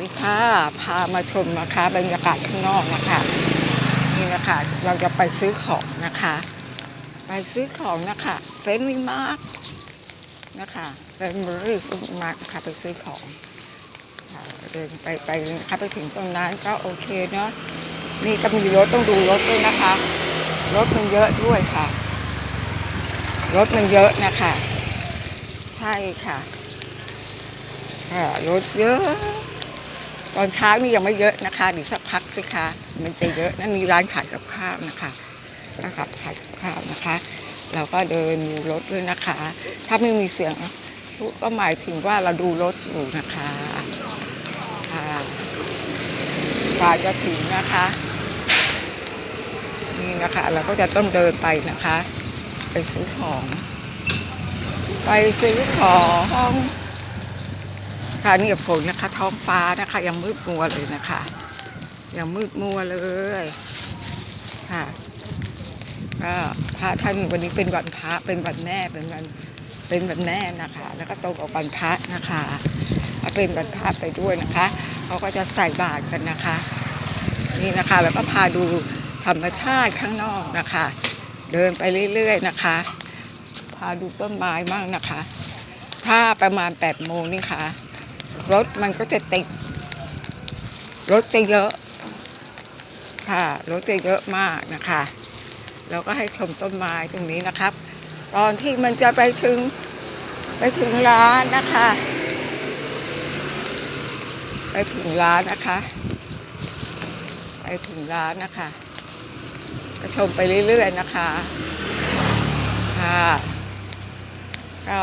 ดีค่ะ พามาชมนะคะบรรยากาศข้างนอกนะคะ นี่นะคะเราจะไปซื้อของนะคะ ไปซื้อของนะคะเฟรนด์มาร์กนะคะเป็นบริมาร์กค่ะไปซื้อของเดินไปไปนะคะไปถึงตรงนั้นก็โอเคเนาะนี่ก็มีรถต้องดูรถด้วยนะคะ รถมันเยอะด้วยค่ะ รถมันเยอะนะคะ ใช่ค่ะรถเยอะ ตอนเช้านี่ยังไม่เยอะนะคะเดี๋ยวสักพักสิคะมันจะเยอะนั่นมีร้านขายกับข้าวนะคะนะครับขายกับข้าวนะคะ เราก็เดินดูรถด้วยนะคะ ถ้าไม่มีเสียงก็หมายถึงว่าเราดูรถอยู่นะคะค่ะกว่าจะถึงนะคะ นี่นะคะ เราก็จะต้องเดินไปนะคะ ไปซื้อของ ไปซื้อของ ค่ะนี่ฝนนะคะ ท้องฟ้านะคะ ยังมืดมัวเลยนะคะ ยังมืดมัวเลยค่ะก็พระท่านวันนี้เป็นวันพระเป็นวันแม่เป็นวันเป็นวันแม่นะคะ แล้วก็ตรงกับวันพระนะคะเป็นวันพระไปด้วยนะคะเขาก็จะใส่บาตรกันนะคะ นี่นะคะแล้วก็พาดูธรรมชาติข้างนอกนะคะ เดินไปเรื่อยๆนะคะ พาดูต้นไม้บ้างนะคะ ถ้าประมาณ8ปดโมงนี่ค่ะ รถมันก็จะติด รถจะเยอะ ค่ะ รถจะเยอะมากนะคะ แล้วก็ให้ชมต้นไม้ตรงนี้นะครับ ตอนที่มันจะไปถึงไปถึงร้านนะคะ ไปถึงร้านนะคะ ไปถึงร้านนะคะก็ชมไปเรื่อยๆนะคะค่ะก็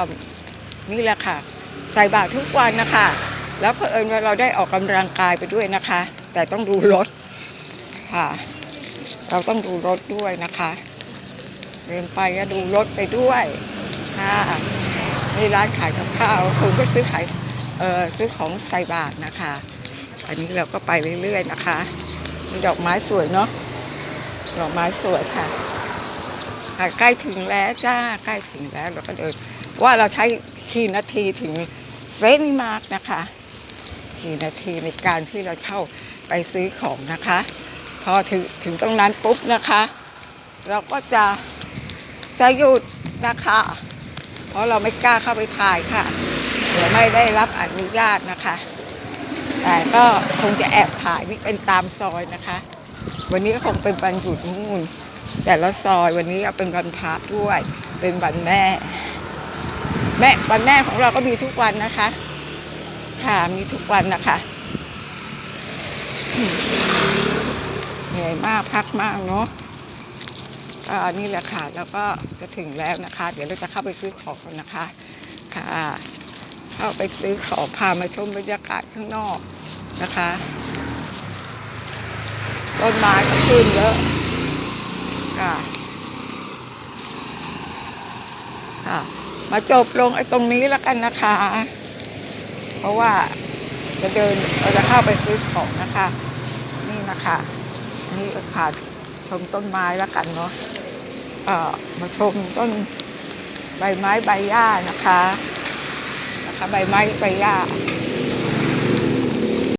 นี่แหละค่ะ ใส่บาตรทุกวันนะคะ แล้วเผอิญว่าเราได้ออกกำลังกายไปด้วยนะคะ แต่ต้องดูรถค่ะ เราต้องดูรถด้วยนะคะเดินไปก็ดูรถไปด้วยค่ะในร้านขายกับข้าวคุณก็ซื้อขายเออซื้อของใส่บาตรนะคะ อันนี้เราก็ไปเรื่อยๆนะคะ มีดอกไม้สวยเนาะดอกไม้สวยค่ะค่ะใกล้ถึงแล้วจ้าใกล้ถึงแล้วเราก็เดินว่าเราใช้ กี่นาทีถึงเรนมาร์กนะคะกี่นาทีในการที่เราเข้าไปซื้อของนะคะ พอถึงถึงตรงนั้นปุ๊บนะคะ เราก็จะจะหยุดนะคะ เพราะเราไม่กล้าเข้าไปถ่ายค่ะ เดี๋ยวไม่ได้รับอนุญาตนะคะ แต่ก็คงจะแอบถ่ายนี่เป็นตามซอยนะคะ วันนี้ก็คงเป็นวันหยุดนู่นแต่ละซอยวันนี้เอาเป็นวันพระด้วย เป็นวันแม่ แม่วันแม่ของเราก็มีทุกวันนะคะ ค่ะมีทุกวันนะคะเหนื่อยมากพักมากเนาะก็นี่แหละค่ะแล้วก็จะถึงแล้วนะคะ เดี๋ยวเราจะเข้าไปซื้อของกันนะคะ ค่ะ เข้าไปซื้อของพามาชมบรรยากาศข้างนอกนะคะต้นไม้ก็ขึ้นเยอะค่ะค่ะ มาจบลงไอ้ตรงนี้แล้วกันนะคะ เพราะว่าจะเดินเราจะเข้าไปซื้อของนะคะ นี่นะคะ นี่ก็ค่ะชมต้นไม้แล้วกันเนาะเอ่อมาชมต้นใบไม้ใบหญ้านะคะ นะคะ ใบไม้ใบหญ้า